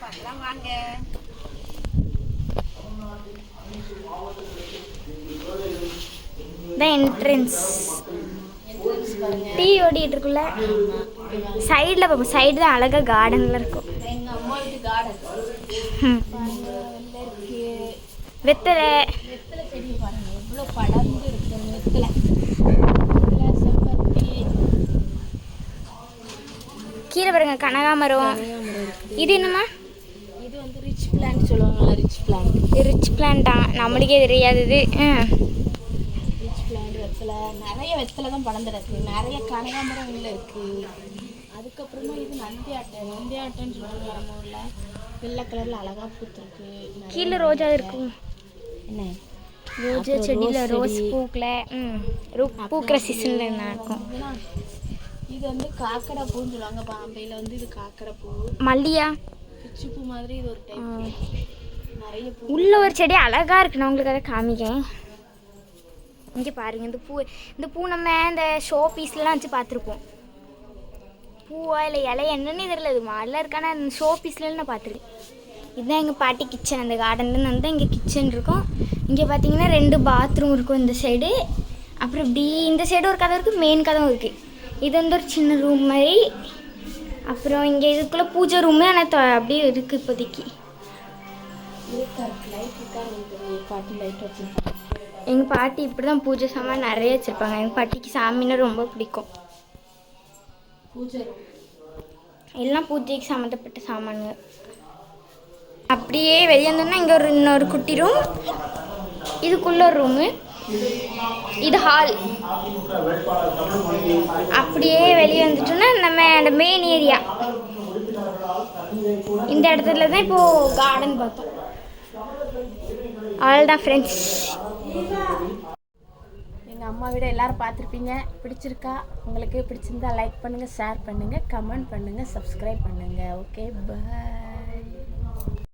பார்க்கலாம் வாங்க entrance tea ஓடிட்டு இருக்குல்ல சைடில் பார்ப்போம் சைடு தான் அழகாக கார்டனில் இருக்கும். எங்கள் அம்மா வீட்டு கார்டன் வெத்தலை. வெத்தலை செடி பாருங்க. எவ்வளோ படர்ந்து இருக்கு. அந்த வெத்தலை. வெத்தலை செம்பருத்தி கீழே பாருங்க கனகாமரம் இது என்னம்மா? ரிச் பிளான்ட் சொல்லுவாங்கல்ல ரிச் பிளான்ட் ரிச் பிளான்டா நம்மளுக்கே தெரியாது இது. ரிச் பிளான்ட் வெத்தலை. நிறைய வெத்தலை தான் படர்ந்துருக்கு நிறைய கனகாமரம் உள்ள இருக்கு. அதுக்கப்புறமா இது நந்தி ஆட்டை நந்தி ஆட்டைன்னு சொல்லுவாங்க நம்ம ஊரில் வெள்ளை கலரில் அழகா பூத்துருக்கு. கீழே ரோஜா இருக்கும். என்ன? ரோஜா செடியில் ரோஸ். பூக்கல. ம். பூக்கிற சீசனில் இதெல்லாம் இது வந்து காக்கடை பூன்னு சொல்லுவாங்க. பாம்பேல வந்து இது காக்கடை பூ. மல்லியா? பிச்சு பூ மாதிரி இது ஒரு டைப் நிறைய பூ. உள்ள ஒரு செடி அழகா இருக்கு. நான் உங்களுக்கு அதை காமிக்கேன் இங்கே பாருங்க இந்த பூ இந்த பூ நம்ம இந்த ஷோ பீஸ்லாம் வச்சு பார்த்துருப்போம். பூவா இல்லை இலையா என்னன்னு தெரியல. இது மாடலாக இருக்கான ஷோ பீஸ்லாம் நான் பார்த்துருக்கேன். இதுதான் எங்கள் பாட்டி கிச்சன் அந்த கார்டன்லேருந்து வந்து இங்கே கிச்சன் இருக்கும். இங்கே பார்த்தீங்கன்னா ரெண்டு பாத்ரூம் இருக்கும் இந்த சைடு அப்புறம் இப்படி இந்த சைடு ஒரு கதவு இருக்குது மெயின் கதவும் இருக்குது இது வந்து ஒரு சின்ன ரூம் மாதிரி. அப்புறம் இங்கே இதுக்குள்ளே பூஜை ரூமு ஆனால் அப்படியே இருக்குது இப்போதைக்கு. எங்கள் பாட்டி இப்படி தான் பூஜை சாமான் நிறைய வச்சுருப்பாங்க. எங்கள் பாட்டிக்கு சாமின்னா ரொம்ப பிடிக்கும். எல்லாம் பூஜைக்கு சம்மந்தப்பட்ட சாமானுங்க அப்படியே வெளியே வந்தோம்னா இங்கே ஒரு இன்னொரு குட்டி ரூம் இதுக்குள்ள ஒரு ரூமு இது ஹால் அப்படியே வெளியே வந்துட்டோம்னா நம்ம அந்த மெயின் ஏரியா இந்த இடத்துல தான் இப்போது கார்டன் பார்த்தோம். அவ்வளோதான் ஃப்ரெண்ட்ஸ் எங்கள் அம்மா வீட எல்லாரும் பார்த்துருப்பீங்க. பிடிச்சிருக்கா? உங்களுக்கு பிடிச்சிருந்தா லைக் பண்ணுங்கள் ஷேர் பண்ணுங்கள் கமெண்ட் பண்ணுங்கள் சப்ஸ்கிரைப் பண்ணுங்கள் ஓகே பாய்